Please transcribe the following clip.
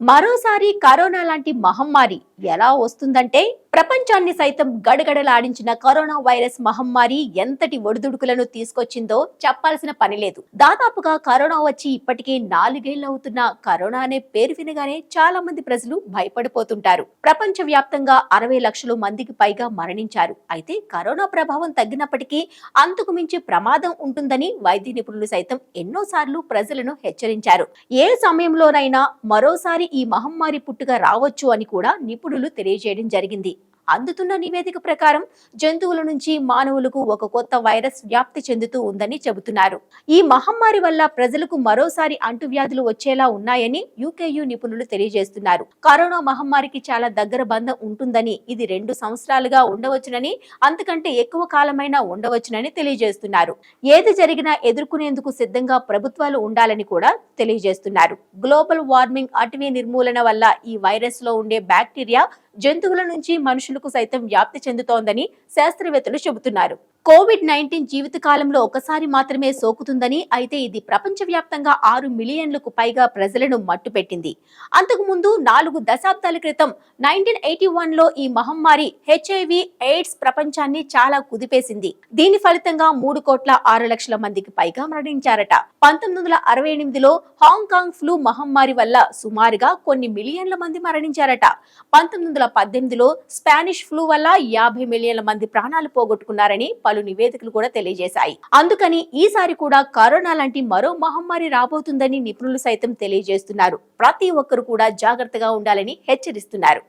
మరోసారి కరోనా లాంటి మహమ్మారి ఎలా వస్తుందంటే ప్రపంచాన్ని సైతం గడగడలాడించిన కరోనా వైరస్ మహమ్మారి ఎంతటి ఒడిదుడుకులను తీసుకొచ్చిందో చెప్పాల్సిన పని లేదు. దాదాపుగా కరోనా వచ్చి ఇప్పటికే నాలుగేళ్ళు అవుతున్న కరోనా అనే పేరు వినగానే చాలా మంది ప్రజలు భయపడిపోతుంటారు. ప్రపంచ వ్యాప్తంగా అరవై లక్షల మందికి పైగా మరణించారు. అయితే కరోనా ప్రభావం తగ్గినప్పటికీ అంతకు మించి ప్రమాదం ఉంటుందని వైద్య నిపుణులు సైతం ఎన్నోసార్లు ప్రజలను హెచ్చరించారు. ఏ సమయంలోనైనా మరోసారి ఈ మహమ్మారి పుట్టుక రావచ్చు అని కూడా నిపుణులు తెలియజేయడం జరిగింది. అందుతున్న నివేదిక ప్రకారం జంతువుల నుంచి మానవులకు ఒక కొత్త వైరస్ వ్యాప్తి చెందుతూ ఉందని చెబుతున్నారు. ఈ మహమ్మారి వల్ల ప్రజలకు మరోసారి అంటువ్యాధులు వచ్చేలా ఉన్నాయని యూకేయు నిపుణులు తెలియజేస్తున్నారు. కరోనా మహమ్మారికి చాలా దగ్గర బంధం ఉంటుందని ఇది రెండు సంవత్సరాలుగా ఉండవచ్చునని అంతకంటే ఎక్కువ కాలమైనా ఉండవచ్చునని తెలియజేస్తున్నారు. ఏది జరిగినా ఎదుర్కొనేందుకు సిద్ధంగా ప్రభుత్వాలు ఉండాలని కూడా తెలియజేస్తున్నారు. గ్లోబల్ వార్మింగ్ అటవీ నిర్మూలన వల్ల ఈ వైరస్లో ఉండే బ్యాక్టీరియా జంతువుల నుంచి మనుషులకు సైతం వ్యాప్తి చెందుతోందని శాస్త్రవేత్తలు చెబుతున్నారు. కోవిడ్ నైన్టీన్ జీవితకాలంలో ఒకసారి మాత్రమే సోకుతుందని అయితే ఇది ప్రపంచవ్యాప్తంగా ఆరు మిలియన్లకు పైగా ప్రజలను మట్టుపెట్టింది. అంతకుముందు నాలుగు దశాబ్దాల క్రితం నైన్టీన్ ఎయిటీ వన్లో ఈ మహమ్మారి హెచ్ఐవి ఎయిడ్స్ ప్రపంచాన్ని చాలా కుదిపేసింది. దీని ఫలితంగా మూడు కోట్ల ఆరు లక్షల మందికి పైగా మరణించారట. పంతొమ్మిది వందల అరవై ఎనిమిదిలో హాంకాంగ్ ఫ్లూ మహమ్మారి వల్ల సుమారుగా కొన్ని మిలియన్ల మంది మరణించారట. పంతొమ్మిది వందల పద్దెనిమిదిలో స్పానిష్ ఫ్లూ వల్ల యాభై మిలియన్ల మంది ప్రాణాలు పోగొట్టుకున్నారని పలు నివేదికలు కూడా తెలియజేశాయి. అందుకని ఈసారి కూడా కరోనా లాంటి మరో మహమ్మారి రాబోతుందని నిపుణులు సైతం తెలియజేస్తున్నారు. ప్రతి ఒక్కరు కూడా జాగ్రత్తగా ఉండాలని హెచ్చరిస్తున్నారు.